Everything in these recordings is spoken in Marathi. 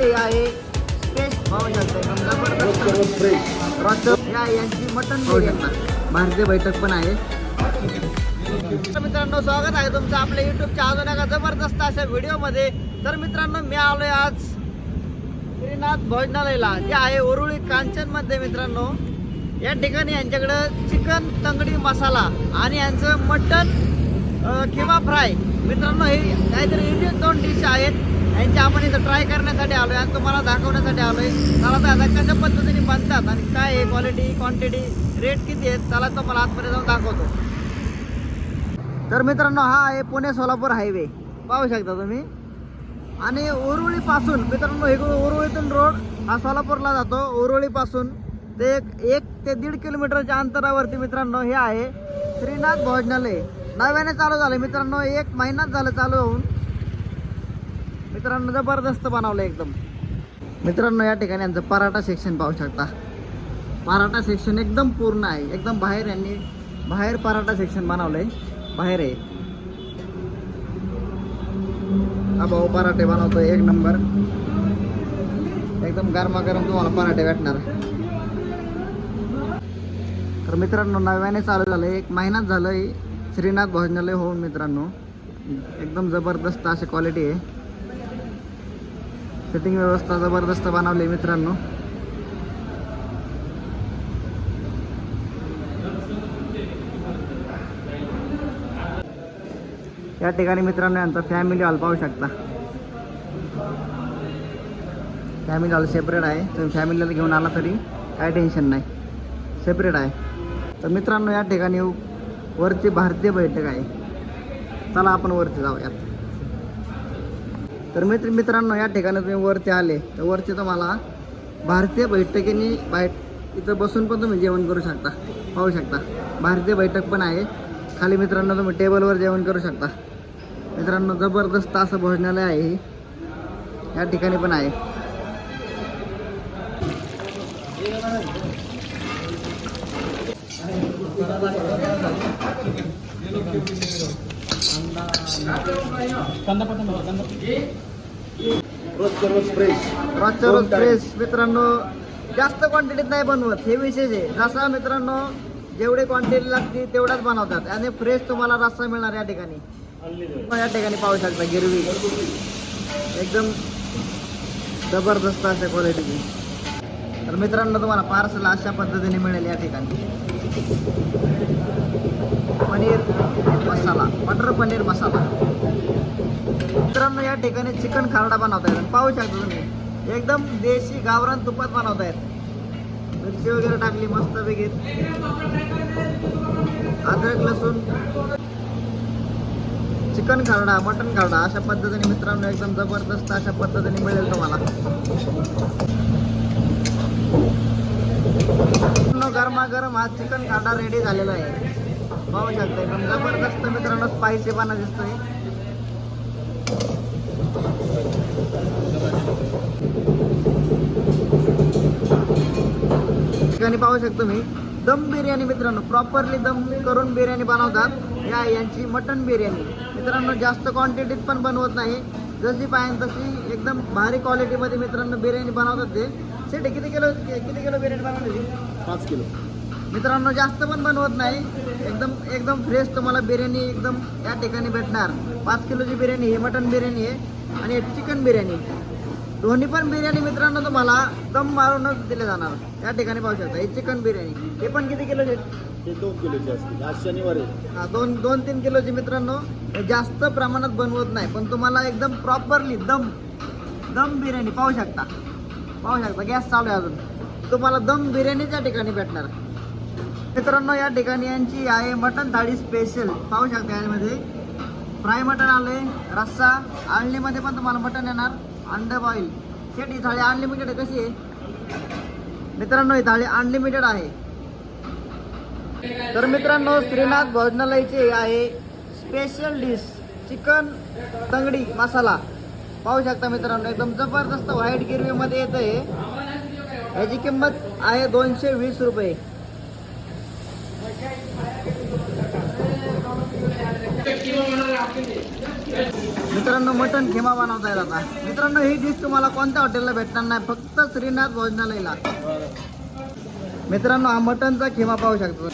हे आहे स्पेस या यांची मटन बिर्याणी भारतीय बैठक पण आहे. मित्रांनो स्वागत आहे तुमचं आपल्या युट्यूबच्या अजून एका जबरदस्त अशा व्हिडिओमध्ये तर मित्रांनो मी आलोय आज श्रीनाथ भोजनालयला जे आहे उरुळी कांचनमध्ये मित्रांनो. या ठिकाणी यांच्याकडं चिकन तंगडी मसाला आणि यांचं मटन किंवा फ्राय मित्रांनो हे काहीतरी इंडियन दोन डिश आहेत. यांच्या आपण इथं ट्राय करण्यासाठी आलोय आणि तुम्हाला दाखवण्यासाठी आलोय. चला तर आता कशा पद्धतीने बनतात आणि काय आहे क्वालिटी क्वांटिटी रेट किती आहेत? चला तुम्हाला आतमध्ये जाऊन दाखवतो. तर मित्रांनो हा आहे पुणे सोलापूर हायवे पाहू शकता तुम्ही. आणि उरुळीपासून मित्रांनो हे उरुळीतून रोड हा सोलापूरला जातो. उरुळीपासून ते एक एक ते दीड किलोमीटरच्या अंतरावरती मित्रांनो हे आहे श्रीनाथ भोजनालय. नव्याने चालू झालं मित्रांनो एक महिनाच झालं चालू होऊन. मित्रांनो जबरदस्त बनवलं एकदम. मित्रांनो या ठिकाणी यांचं पराठा सेक्शन पाहू शकता. पराठा सेक्शन एकदम पूर्ण आहे. एकदम बाहेर यांनी बाहेर पराठा सेक्शन बनवलंय. बाहेर आहे. हा भाऊ पराठे बनवतोय एक नंबर. एकदम गरमागरम तुम्हाला पराठे भेटणार. तर मित्रांनो नव्याने चालू झालं एक महिनाच झालं श्रीनाथ भोजनालय होऊन मित्रांनो. एकदम जबरदस्त अशी क्वालिटी आहे. सेटिंग व्यवस्था जबरदस्त बनवली मित्रांनो. या ठिकाणी मित्रांनो यांचा फॅमिली हॉल पाहू शकता. फॅमिली हॉल सेपरेट आहे. तुम्ही फॅमिलीला घेऊन आला तरी काय टेन्शन नाही. सेपरेट आहे. तर मित्रांनो या ठिकाणी वरची भारतीय बैठक आहे. चला आपण वरती जाऊयात. तर मित्र मित्रांनो या ठिकाणी तुम्ही वरती आले. तर वरती तुम्हाला भारतीय बैठकीने बाहेर इथं बसून पण तुम्ही जेवण करू शकता. पाहू शकता. भारतीय बैठक पण आहे. खाली मित्रांनो तुम्ही टेबलवर जेवण करू शकता. मित्रांनो जबरदस्त असं भोजनालय आहे या ठिकाणी पण आहे. रोजच्या रोज फ्रेश मित्रांनो जास्त क्वांटिटीत नाही बनवत. हे विशेष आहे. रसा मित्रांनो जेवढे क्वांटिटी लागते तेवढाच बनवतात. आणि फ्रेश तुम्हाला रस्सा मिळणार या ठिकाणी. या ठिकाणी पाहू शकता गिरवी. एकदम जबरदस्त अशा क्वालिटीची तर मित्रांनो तुम्हाला पार्सल अशा पद्धतीने मिळेल या ठिकाणी. पनीर मसाला मटर पनीर मसाला. मित्रांनो या ठिकाणी चिकन खारडा बनवता येतात पाहू शकता तुम्ही. एकदम देशी गावरान तुपात बनवतायत मिरची वगैरे टाकली मस्त पैकी. अद्रक लसूण. चिकन खारडा मटन खारडा अशा पद्धतीने मित्रांनो एकदम जबरदस्त अशा पद्धतीने मिळेल तुम्हाला. गरमागरम हा चिकन खारडा रेडी झालेला आहे. पाहू शकता एकदम जबरदस्त मित्रांनो स्पायसी पाना दिसतोय. ठिकाणी पाहू शकतो मी. दम बिर्याणी मित्रांनो प्रॉपरली दम करून बिर्याणी बनवतात. या यांची मटन बिर्याणी. मित्रांनो जास्त क्वांटिटीत पण बनवत नाही. जशी पाहिजे तशी एकदम भारी क्वालिटीमध्ये मित्रांनो बिर्याणी बनवतात ते. सेठ किती किलो किती किलो बिर्याणी बनवली? पाच किलो. मित्रांनो जास्त पण बनवत नाही. एकदम एकदम फ्रेश तुम्हाला बिर्याणी एकदम या ठिकाणी भेटणार. पाच किलोची बिर्याणी ही मटन बिर्याणी आहे आणि चिकन बिर्याणी. दोन्ही पण बिर्याणी मित्रांनो तुम्हाला दम मारूनच दिले जाणार. या ठिकाणी पाहू शकता ही चिकन बिर्याणी. हे पण किती किलोची आहे? हे दोन किलोचे असतील. आज शनिवार आहे. हा, दोन दोन तीन किलोची मित्रांनो. जास्त प्रमाणात बनवत नाही पण तुम्हाला एकदम प्रॉपरली दम दम बिर्याणी. पाहू शकता. पाहू शकता गॅस चालू आहे अजून. तुम्हाला दम बिर्याणीच्या ठिकाणी भेटणार. मित्रांनो या ठिकाणी यांची आहे मटन थाळी स्पेशल पाहू शकता यामध्ये. फ्राय मटन आले रस्सा. आणलीमध्ये पण तुम्हाला मटन येणार. अंडे बॉईल शेट ही थाळी अनलिमिटेड आहे कशी आहे? मित्रांनो ही थाळी अनलिमिटेड आहे. तर मित्रांनो श्रीनाथ भोजनालयचे आहे स्पेशल डिश चिकन तंगडी मसाला. पाहू शकता मित्रांनो एकदम जबरदस्त व्हाईट गिरवीमध्ये येतं आहे याची किंमत आहे दोनशे वीस रुपये. मित्रांनो मटन खिमा बनवता येईल आता. मित्रांनो ही डिश तुम्हाला कोणत्या हॉटेलला भेटणार नाही फक्त श्रीनाथ भोजनालयला. मित्रांनो हा मटनचा खिमा पाहू शकतो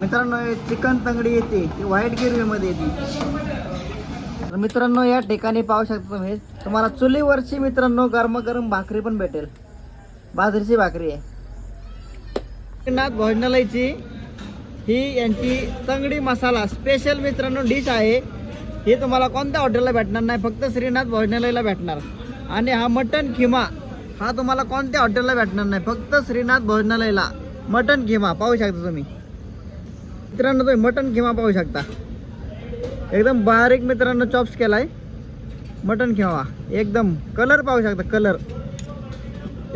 मित्रांनो चिकन तंगडी येते ती व्हाईट गिरवीमध्ये येते. तर मित्रांनो या ठिकाणी पाहू शकता तुम्ही तुम्हाला चुलीवरची मित्रांनो गरम गरम भाकरी पण भेटेल. बाजरीची भाकरी आहे. श्रीनाथ भोजनालयची ही यांची तंगडी मसाला स्पेशल मित्रांनो डिश आहे. ही तुम्हाला कोणत्या हॉटेलला भेटणार नाही फक्त श्रीनाथ भोजनालयला भेटणार. आणि हा मटन खिमा हा तुम्हाला कोणत्या हॉटेलला भेटणार नाही फक्त श्रीनाथ भोजनालयला. मटन खिमा पाहू शकता तुम्ही. मित्रांनो तुम्ही मटन खिमा पाहू शकता. एकदम बारीक मित्रांनो चॉप्स केला आहे मटन खिमा एकदम कलर पाहू शकता कलर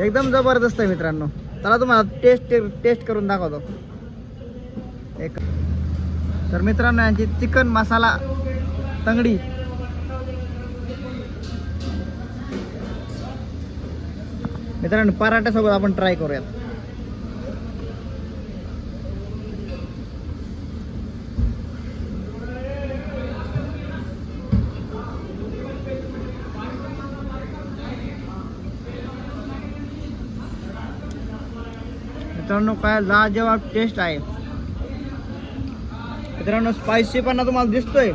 एकदम जबरदस्त आहे मित्रांनो. चला तुम्हाला टेस्ट टेस्ट करून दाखवतो. एक. तर मित्रांनो यांची चिकन मसाला तंगडी. मित्रांनो पराठ्यासोबत आपण ट्राय करूयात. मित्रांनो काय लाजवाब टेस्ट आहे. मित्रांनो स्पायसीपणा तुम्हाला दिसतोय.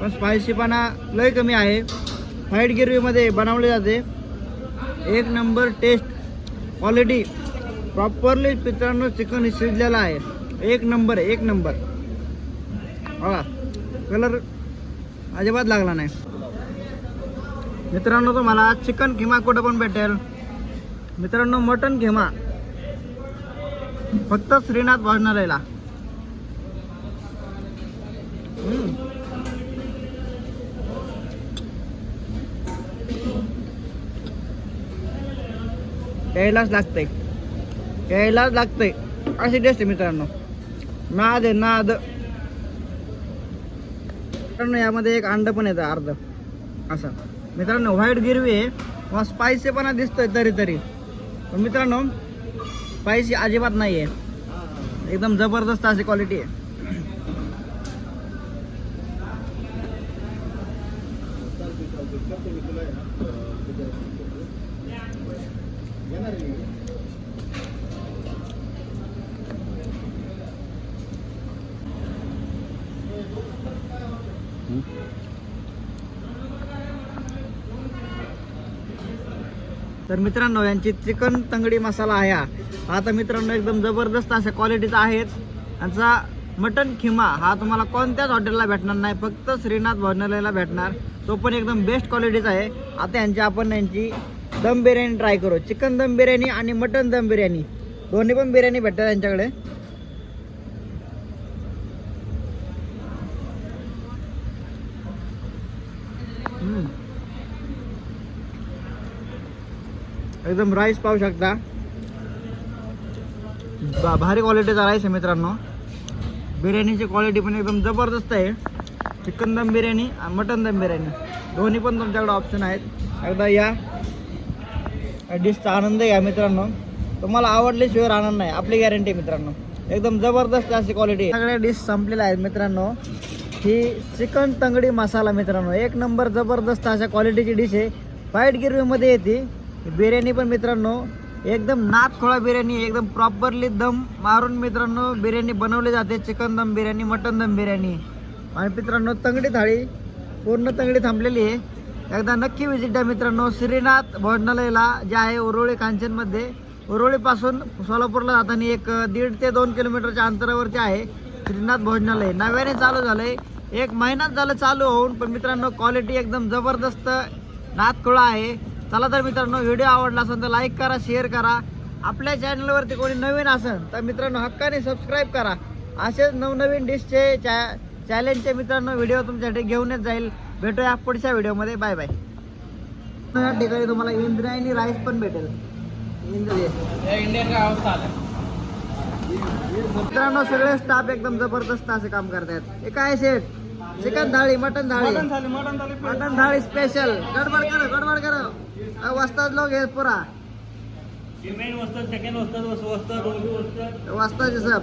पण स्पायसीपणा लय कमी आहे. व्हाईट गिरवीमध्ये बनवले जाते. एक नंबर टेस्ट क्वालिटी प्रॉपरली मित्रांनो चिकन शिजलेलं आहे. एक नंबर एक नंबर बघा कलर अजिबात लागला नाही. मित्रांनो तुम्हाला चिकन खिमा कुठं पण भेटेल. मित्रांनो मटन खिमा. फक्त श्रीनाथ भोजनालयला. यायलाच लागतंय. यायलाच लागतंय. अशी टेस्ट मित्रांनो. नाद आहे नाद. मित्रांनो यामध्ये एक अंड पण येतं अर्ध. असं. मित्रांनो व्हाईट गिरवी आहे. किंवा स्पायसीपणा दिसतोय तरी तरी. पण मित्रांनो स्पायसी अजिबात नाही आहे एकदम जबरदस्त अशी क्वालिटी आहे. तर मित्रांनो यांची चिकन तंगडी मसाला आहे हा. तर मित्रांनो एकदम जबरदस्त अशा क्वालिटीचा आहे. यांचा मटन खिमा हा तुम्हाला कोणत्याच हॉटेलला भेटणार नाही. फक्त श्रीनाथ भोजनालयाला भेटणार. तो पण एकदम बेस्ट क्वालिटीचा आहे. आता यांची आपण यांची दम बिर्याणी ट्राय करू. चिकन दम बिर्याणी आणि मटन दम बिर्याणी. दोन्ही पण बिर्याणी भेटतात यांच्याकडे. एकदम राईस पाहू शकता. बा- भारी क्वालिटीचा राईस आहे मित्रांनो. बिर्याणीची क्वालिटी पण एकदम जबरदस्त आहे. चिकन दम बिर्याणी आणि मटन दम बिर्याणी. दोन्ही पण तुमच्याकडे ऑप्शन आहेत. एकदा या. डिशचा आनंद घ्या मित्रांनो. तुम्हाला आवडल्याशिवाय आनंद नाही. आपली गॅरंटी मित्रांनो. एकदम जबरदस्त अशी क्वालिटी सगळ्या डिश संपलेल्या आहेत मित्रांनो. ही चिकन तंगडी मसाला मित्रांनो. एक नंबर जबरदस्त अशा क्वालिटीची डिश आहे. व्हाईट गिरवीमध्ये येते. बिर्याणी पण मित्रांनो एकदम नाथखोळा बिर्याणी एकदम प्रॉपरली दम मारून मित्रांनो बिर्याणी बनवली जाते. चिकन दम बिर्याणी मटन दम बिर्याणी. आणि मित्रांनो तंगडी थाळी पूर्ण तंगडी थांबलेली आहे. एकदा नक्की व्हिजिट द्या मित्रांनो. श्रीनाथ भोजनालयाला जे आहे उरोळी कांचनमध्ये. उरोळीपासून सोलापूरला जाताना एक दीड ते दोन किलोमीटरच्या अंतरावरती आहे श्रीनाथ भोजनालय. नव्याने चालू झालं आहे एक महिनाच झालं चालू होऊन पण मित्रांनो क्वालिटी एकदम जबरदस्त नाथखोळा आहे. चला तर मित्रांनो व्हिडिओ आवडला असेल तर लाईक करा शेअर करा. आपल्या चॅनलवरती कोणी नवीन असेल तर मित्रांनो हक्काने सबस्क्राईब करा. असेच नवनवीन डिशचे चॅ चॅलेंजचे मित्रांनो व्हिडिओ तुमच्यासाठी घेऊनच जाईल. भेटूया पुढच्या व्हिडिओमध्ये. बाय बाय या ठिकाणी तुम्हाला इंद्रायणी राईस पण भेटेल. मित्रांनो सगळे स्टाफ एकदम जबरदस्त असे काम करतायत. हे काय शेट chicken thali mutton thali. Mutton thali special गडबड करो गडबड करो. वस्ताद लोक हे पुरा. सिमेंट वस्तात सेकंड दोन्ही वस्तात वाजताचे साहेब